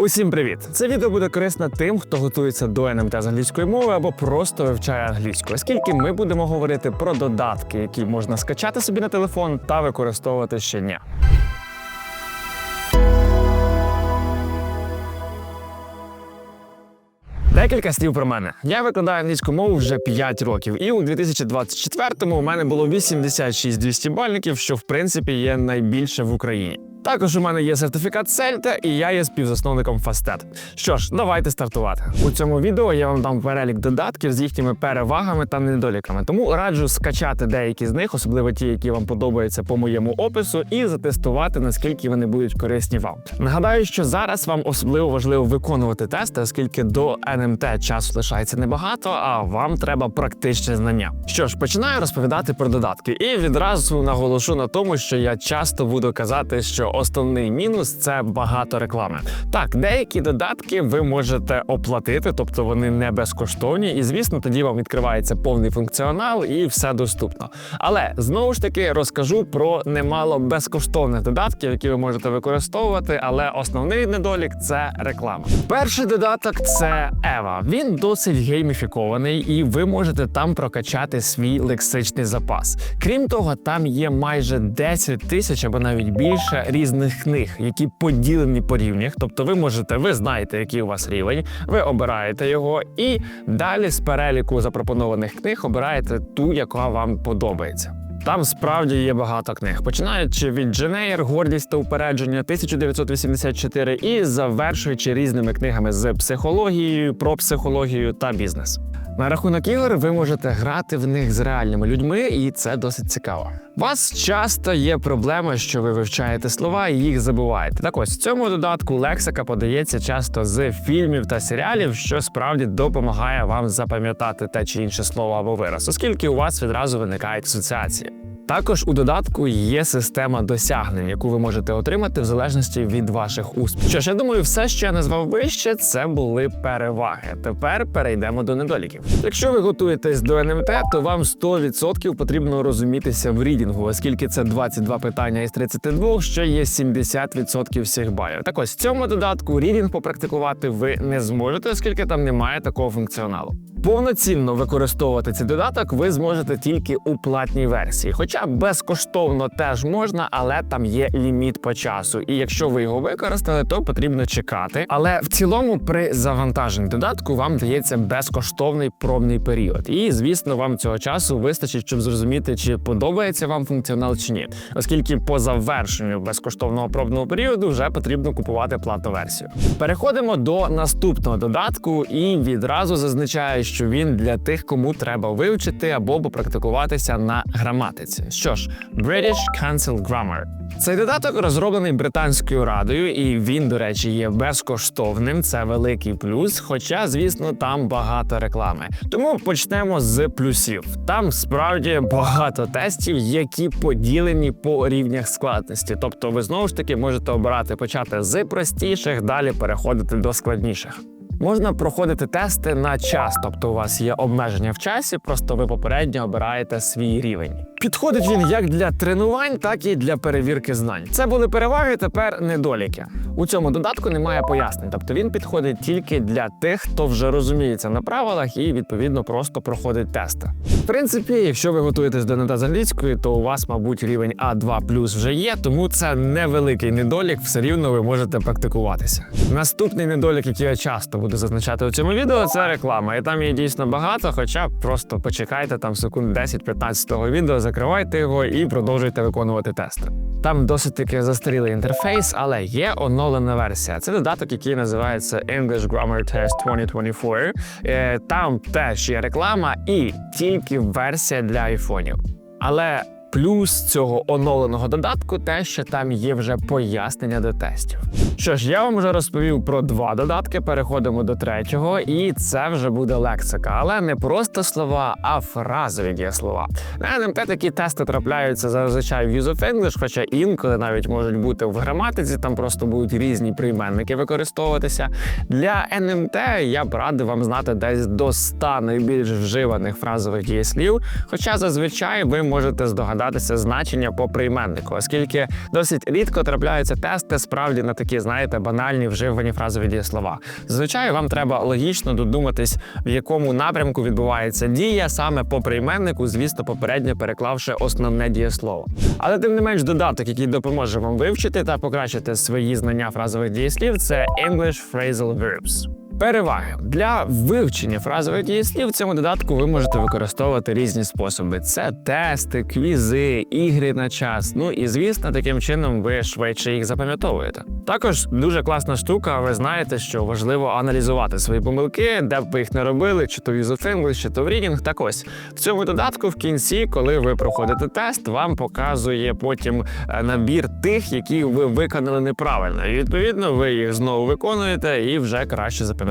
Усім привіт! Це відео буде корисно тим, хто готується до НМТ з англійської мови або просто вивчає англійську, оскільки ми будемо говорити про додатки, які можна скачати собі на телефон та використовувати щодня. Декілька слів про мене. Я викладаю англійську мову вже 5 років, і у 2024-му у мене було 86 200 бальників, що в принципі є найбільше в Україні. Також у мене є сертифікат Сельта, і я є співзасновником Фастет. Що ж, давайте стартувати. У цьому відео я вам дам перелік додатків з їхніми перевагами та недоліками. Тому раджу скачати деякі з них, особливо ті, які вам подобаються по моєму опису, і затестувати, наскільки вони будуть корисні вам. Нагадаю, що зараз вам особливо важливо виконувати тести, оскільки до НМТ часу лишається небагато, а вам треба практичне знання. Що ж, починаю розповідати про додатки, і відразу наголошу на тому, що я часто буду казати, що основний мінус це багато реклами. Так, деякі додатки ви можете оплатити, тобто вони не безкоштовні, і звісно, тоді вам відкривається повний функціонал і все доступно. Але знову ж таки розкажу про немало безкоштовних додатків, які ви можете використовувати. Але основний недолік це реклама. Перший додаток це Ева. Він досить гейміфікований, і ви можете там прокачати свій лексичний запас. Крім того, там є майже 10 тисяч або навіть більше різних книг, які поділені по рівнях. Тобто, ви можете, ви знаєте, який у вас рівень, ви обираєте його, і далі з переліку запропонованих книг обираєте ту, яка вам подобається. Там справді є багато книг, починаючи від Дженейр, гордість та упередження 1984 і завершуючи різними книгами з психологією, про психологію та бізнес. На рахунок ігор ви можете грати в них з реальними людьми, і це досить цікаво. У вас часто є проблема, що ви вивчаєте слова і їх забуваєте. Так ось в цьому додатку лексика подається часто з фільмів та серіалів, що справді допомагає вам запам'ятати те чи інше слово або вираз, оскільки у вас відразу виникають асоціації. Також у додатку є система досягнень, яку ви можете отримати в залежності від ваших успіхів. Що ж, я думаю, все, що я назвав вище, це були переваги. Тепер перейдемо до недоліків. Якщо ви готуєтесь до НМТ, то вам 100% потрібно розумітися в рідінгу, оскільки це 22 питання із 32, що є 70% всіх балів. Так ось в цьому додатку рідінг попрактикувати ви не зможете, оскільки там немає такого функціоналу. Повноцінно використовувати цей додаток ви зможете тільки у платній версії. Хоча безкоштовно теж можна, але там є ліміт по часу. І якщо ви його використали, то потрібно чекати. Але в цілому при завантаженні додатку вам дається безкоштовний пробний період. І звісно, вам цього часу вистачить, щоб зрозуміти, чи подобається вам функціонал чи ні, оскільки по завершенню безкоштовного пробного періоду вже потрібно купувати платну версію. Переходимо до наступного додатку і відразу зазначаю, що він для тих, кому треба вивчити або попрактикуватися на граматиці. Що ж, British Council Grammar. Цей додаток розроблений британською радою, і він, до речі, є безкоштовним. Це великий плюс. Хоча, звісно, там багато реклами. Тому почнемо з плюсів. Там справді багато тестів, які поділені по рівнях складності. Тобто, ви знову ж таки можете обирати почати з простіших, далі переходити до складніших. Можна проходити тести на час, тобто у вас є обмеження в часі, просто ви попередньо обираєте свій рівень. Підходить він як для тренувань, так і для перевірки знань. Це були переваги, тепер недоліки. У цьому додатку немає пояснень, тобто він підходить тільки для тих, хто вже розуміється на правилах і відповідно просто проходить тести. В принципі, якщо ви готуєтесь до НД з англійської, то у вас, мабуть, рівень А2 плюс вже є, тому це невеликий недолік, все рівно ви можете практикуватися. Наступний недолік, який я часто буду зазначати у цьому відео, це реклама. І там є дійсно багато, хоча просто почекайте там секунд 10-15 того відео, закривайте його і продовжуйте виконувати тести. Там досить таки застарілий інтерфейс, але є оновлена версія. Це додаток, який називається English Grammar Test 2024. Е, Там теж є реклама і тільки версія для айфонів. Але плюс цього оновленого додатку те, що там є вже пояснення до тестів. Що ж, я вам вже розповів про два додатки. Переходимо до третього, і це вже буде лексика, але не просто слова, а фразові дієслова. На НМТ такі тести трапляються зазвичай в Use of English, хоча інколи навіть можуть бути в граматиці, там просто будуть різні прийменники використовуватися. Для НМТ я б радив вам знати десь до 100 найбільш вживаних фразових дієслів, хоча зазвичай ви можете здогадатися здогадатися значення по прийменнику, оскільки досить рідко трапляються тести справді на такі, знаєте, банальні вживані фразові дієслова. Зазвичай вам треба логічно додуматись, в якому напрямку відбувається дія саме по прийменнику, звісно, попередньо переклавши основне дієслово. Але тим не менш, додаток, який допоможе вам вивчити та покращити свої знання фразових дієслів, це English Phrasal Verbs. Переваги для вивчення фразових дієслів в цьому додатку ви можете використовувати різні способи: це тести, квізи, ігри на час. Ну і звісно, таким чином ви швидше їх запам'ятовуєте. Також дуже класна штука. Ви знаєте, що важливо аналізувати свої помилки, де б ви їх не робили, чи то в English, чи то в Reading. Так ось в цьому додатку в кінці, коли ви проходите тест, вам показує потім е, набір тих, які ви виконали неправильно. І відповідно ви їх знову виконуєте і вже краще запам'ятовуєте.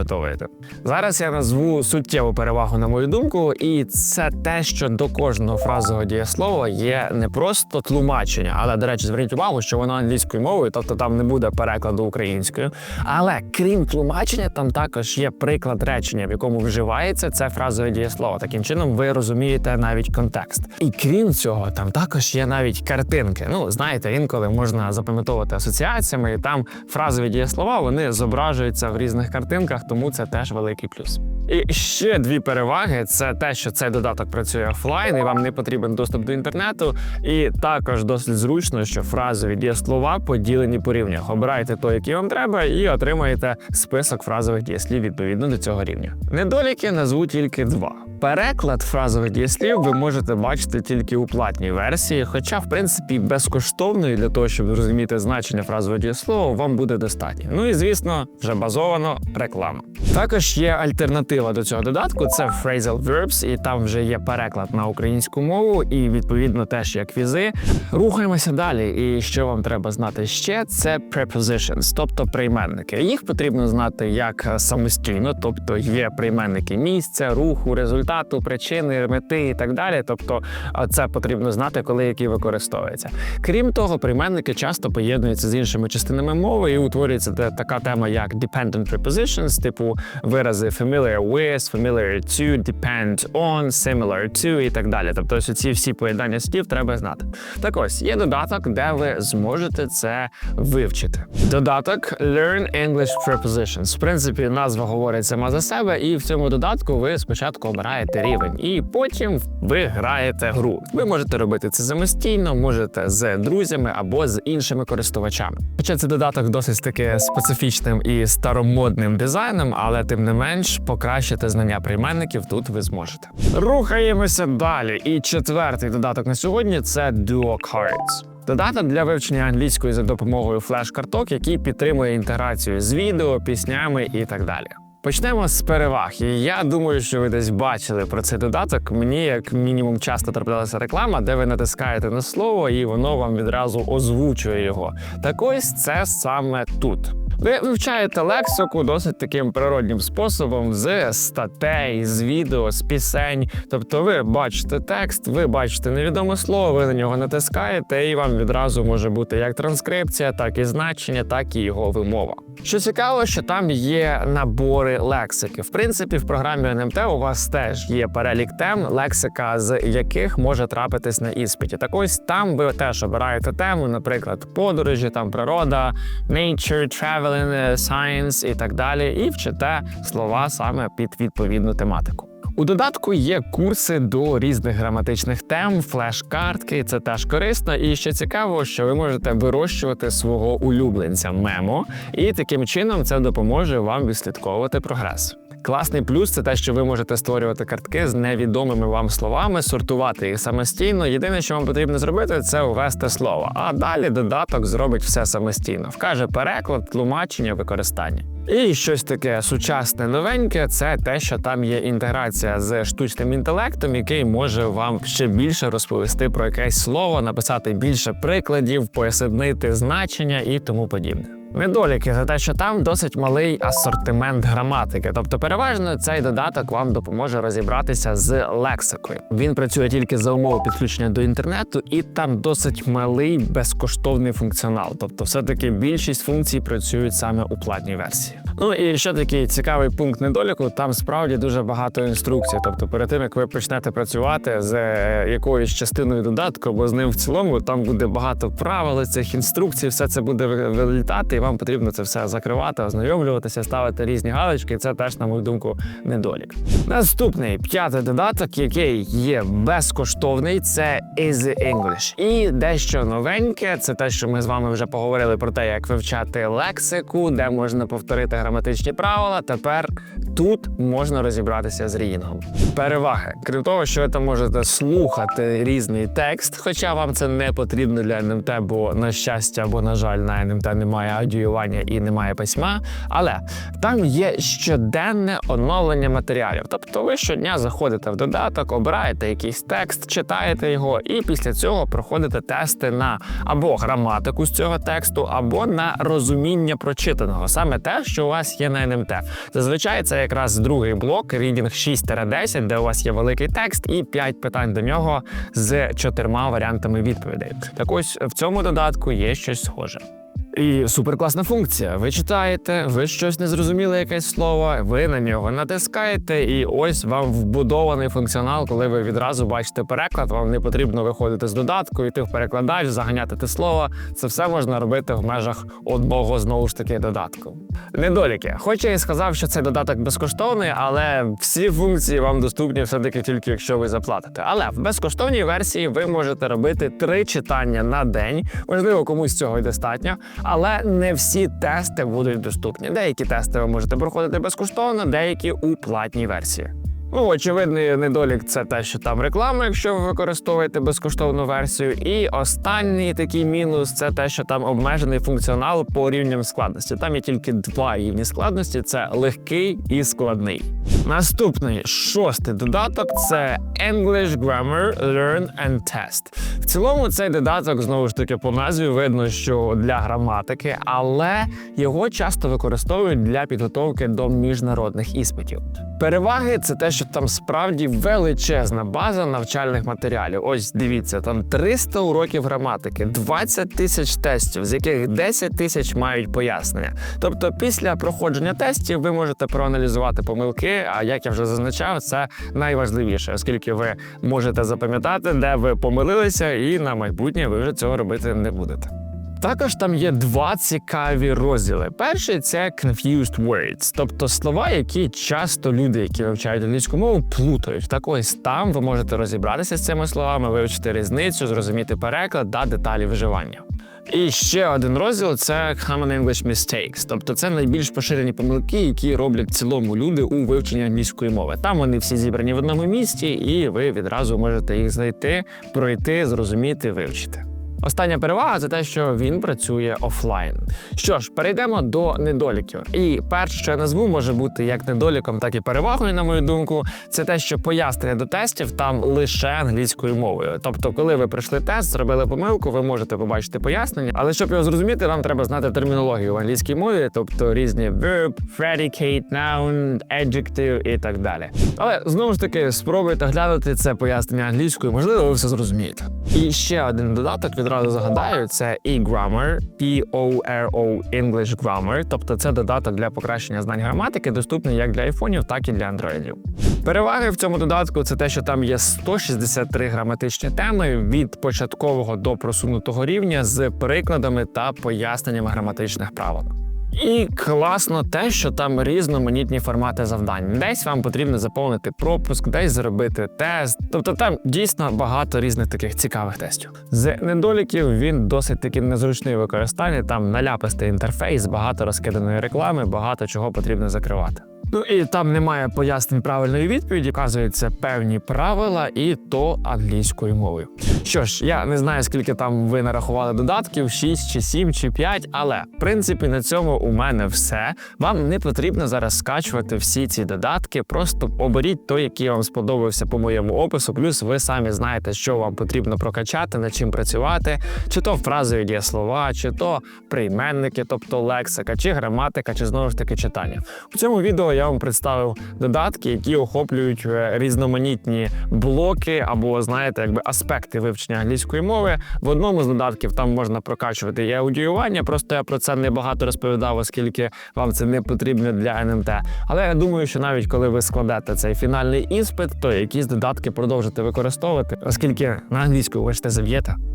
Зараз я назву суттєву перевагу, на мою думку, і це те, що до кожного фразового дієслова є не просто тлумачення, але, до речі, зверніть увагу, що воно англійською мовою, тобто там не буде перекладу українською. Але крім тлумачення, там також є приклад речення, в якому вживається це фразове дієслово. Таким чином, ви розумієте навіть контекст. І крім цього, там також є навіть картинки. Ну, знаєте, інколи можна запам'ятовувати асоціаціями, і там фразові дієслова вони зображуються в різних картинках, тому це теж великий плюс. І ще дві переваги: це те, що цей додаток працює офлайн, і вам не потрібен доступ до інтернету. І також досить зручно, що фразові дієслова поділені по рівнях. Обирайте той, який вам треба, і отримаєте список фразових дієслів відповідно до цього рівня. Недоліки назву тільки два. Переклад фразових дієслів ви можете бачити тільки у платній версії, хоча, в принципі, безкоштовної для того, щоб зрозуміти значення фразового дієслова, вам буде достатньо. Ну і звісно, вже базовано реклама. Також є альтернатива до цього додатку: це Phrasal Verbs, і там вже є переклад на українську мову, і відповідно теж є квізи. Рухаємося далі. І що вам треба знати ще, це prepositions, тобто прийменники. Їх потрібно знати як самостійно, тобто є прийменники місця, руху, результату, причини, мети і так далі. Тобто, це потрібно знати, коли які використовуються. Крім того, прийменники часто поєднуються з іншими частинами мови і утворюється така тема, як dependent prepositions, типу вирази familiar with, familiar to, depend on, similar to і так далі. Тобто, ось ці всі поєднання слів треба знати. Так ось є додаток, де ви зможете це вивчити. Додаток Learn English Prepositions. В принципі, назва говорить сама за себе, і в цьому додатку ви спочатку обираєте рівень, і потім ви граєте гру. Ви можете робити це самостійно, можете з друзями або з іншими користувачами. Хоча цей додаток досить таки специфічним і старомодним дизайном, але тим не менш покращити знання прийменників тут ви зможете. Рухаємося далі. І четвертий додаток на сьогодні це Duo Cards. Додаток для вивчення англійської за допомогою флеш-карток, який підтримує інтеграцію з відео, піснями і так далі. Почнемо з переваг. І я думаю, що ви десь бачили про цей додаток. Мені як мінімум часто траплялася реклама, де ви натискаєте на слово, і воно вам відразу озвучує його. Так ось це саме тут. Ви вивчаєте лексику досить таким природнім способом з статей, з відео, з пісень. Тобто, ви бачите текст, ви бачите невідоме слово, ви на нього натискаєте, і вам відразу може бути як транскрипція, так і значення, так і його вимова. Що цікаво, що там є набори лексики. В принципі, в програмі НМТ у вас теж є перелік тем, лексика з яких може трапитись на іспиті. Так ось там ви теж обираєте тему, наприклад, подорожі, там природа, nature, traveling, science і так далі, і вчите слова саме під відповідну тематику. У додатку є курси до різних граматичних тем, флеш-картки. Це теж корисно. І ще цікаво, що ви можете вирощувати свого улюбленця мемо, і таким чином це допоможе вам відслідковувати прогрес. Класний плюс це те, що ви можете створювати картки з невідомими вам словами, сортувати їх самостійно. Єдине, що вам потрібно зробити, це ввести слово. А далі додаток зробить все самостійно, вкаже переклад, тлумачення, використання. І щось таке сучасне новеньке це те, що там є інтеграція з штучним інтелектом, який може вам ще більше розповісти про якесь слово, написати більше прикладів, пояснити значення і тому подібне. Недоліки за те, що там досить малий асортимент граматики. Тобто, переважно цей додаток вам допоможе розібратися з лексикою. Він працює тільки за умови підключення до інтернету, і там досить малий безкоштовний функціонал. Тобто, все-таки більшість функцій працюють саме у платній версії. Ну і ще такий цікавий пункт недоліку. Там справді дуже багато інструкцій. Тобто, перед тим як ви почнете працювати з е, якоюсь частиною додатку або з ним в цілому, там буде багато правил цих інструкцій, все це буде вилітати, вам потрібно це все закривати, ознайомлюватися, ставити різні галочки. Це теж, на мою думку, недолік. Наступний п'ятий додаток, який є безкоштовний, це Easy English. І дещо новеньке, це те, що ми з вами вже поговорили про те, як вивчати лексику, де можна повторити граматичні правила. Тепер тут можна розібратися з рінгом. Переваги, крім того, що ви там можете слухати різний текст, хоча вам це не потрібно для НМТ, бо на щастя або на жаль, на НМТ немає аудіювання і немає письма. Але там є щоденне оновлення матеріалів. Тобто ви щодня заходите в додаток, обираєте якийсь текст, читаєте його, і після цього проходите тести на або граматику з цього тексту, або на розуміння прочитаного, саме те, що у вас є на НМТ. Зазвичай це якраз другий блок, рідінг 6-10, де у вас є великий текст і 5 питань до нього з чотирма варіантами відповідей. Так ось в цьому додатку є щось схоже. І суперкласна функція. Ви читаєте, ви щось не зрозуміли якесь слово, ви на нього натискаєте, і ось вам вбудований функціонал, коли ви відразу бачите переклад. Вам не потрібно виходити з додатку, йти в перекладач, заганяти те слово. Це все можна робити в межах одного знову ж таки додатку. Недоліки. Хоч я і сказав, що цей додаток безкоштовний, але всі функції вам доступні все-таки тільки якщо ви заплатите. Але в безкоштовній версії ви можете робити три читання на день. Можливо, комусь цього й достатньо, але не всі тести будуть доступні. Деякі тести ви можете проходити безкоштовно, деякі у платній версії. Ну, очевидний недолік це те, що там реклама, якщо ви використовуєте безкоштовну версію. І останній такий мінус це те, що там обмежений функціонал по рівням складності. Там є тільки два рівні складності: це легкий і складний. Наступний шостий додаток це English Grammar Learn and Test. В цілому цей додаток знову ж таки по назві видно, що для граматики, але його часто використовують для підготовки до міжнародних іспитів. Переваги це те, що там справді величезна база навчальних матеріалів. Ось дивіться, там 300 уроків граматики, 20 тисяч тестів, з яких 10 тисяч мають пояснення. Тобто, після проходження тестів ви можете проаналізувати помилки. А як я вже зазначав, це найважливіше, оскільки ви можете запам'ятати, де ви помилилися, і на майбутнє ви вже цього робити не будете. Також там є два цікаві розділи. Перший це confused words, тобто слова, які часто люди, які вивчають англійську мову, плутають. Так ось там ви можете розібратися з цими словами, вивчити різницю, зрозуміти переклад та деталі вживання. І ще один розділ це Common English Mistakes, тобто це найбільш поширені помилки, які роблять в цілому люди у вивченні англійської мови. Там вони всі зібрані в одному місці, і ви відразу можете їх знайти, пройти, зрозуміти, вивчити. Остання перевага це те, що він працює офлайн. Що ж, перейдемо до недоліків. І перше, що я назву, може бути як недоліком, так і перевагою, на мою думку, це те, що пояснення до тестів там лише англійською мовою. Тобто, коли ви пройшли тест, зробили помилку, ви можете побачити пояснення, але щоб його зрозуміти, вам треба знати термінологію в англійській мові, тобто різні verb, predicate, noun, adjective і так далі. Але знову ж таки, спробуйте глянути це пояснення англійською, можливо, ви все зрозумієте. І ще один додаток відразу загадаю: це e-grammar, P-O-R-O English Grammar, тобто це додаток для покращення знань граматики, доступний як для айфонів, так і для андроїдів. Переваги в цьому додатку це те, що там є 163 граматичні теми від початкового до просунутого рівня з прикладами та поясненнями граматичних правил. І класно те, що там різноманітні формати завдань. Десь вам потрібно заповнити пропуск, десь зробити тест. Тобто там дійсно багато різних таких цікавих тестів. З недоліків він досить таки незручний в використанні. Там наляпистий інтерфейс, багато розкиданої реклами, багато чого потрібно закривати. Ну і там немає пояснень правильної відповіді, вказуються певні правила, і то англійською мовою. Що ж, я не знаю, скільки там ви нарахували додатків, 6 чи 7 чи 5, але в принципі на цьому у мене все. Вам не потрібно зараз скачувати всі ці додатки. Просто оберіть той, який вам сподобався по моєму опису. Плюс ви самі знаєте, що вам потрібно прокачати, над чим працювати, чи то фразові дієслова, чи то прийменники, тобто лексика, чи граматика, чи знову ж таки читання. У цьому відео вам представив додатки, які охоплюють е, різноманітні блоки або знаєте, якби аспекти вивчення англійської мови. В одному з додатків там можна прокачувати і аудіювання. Просто я про це не багато розповідав, оскільки вам це не потрібно для НМТ. Але я думаю, що навіть коли ви складете цей фінальний іспит, то якісь додатки продовжите використовувати, оскільки на англійську ви ж.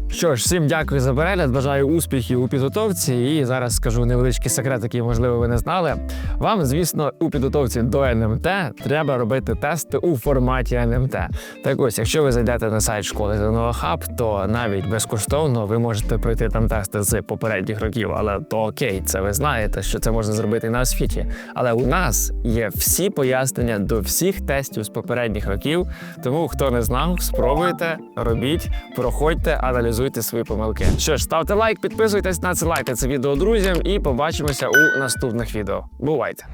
Що ж, всім дякую за перегляд. Бажаю успіхів у підготовці. І зараз скажу невеличкий секрет, який можливо ви не знали. Вам, звісно, у підготовці до НМТ треба робити тести у форматі НМТ. Так ось, якщо ви зайдете на сайт школи ЗНО Хаб, то навіть безкоштовно ви можете пройти там тести з попередніх років. Але то окей, це ви знаєте, що це можна зробити на освіті. Але у нас є всі пояснення до всіх тестів з попередніх років. Тому хто не знав, спробуйте, робіть, проходьте, аналізуйте свої помилки. Що ж, ставте лайк, підписуйтесь, надсилайте це відео друзям і побачимося у наступних відео. Бувайте!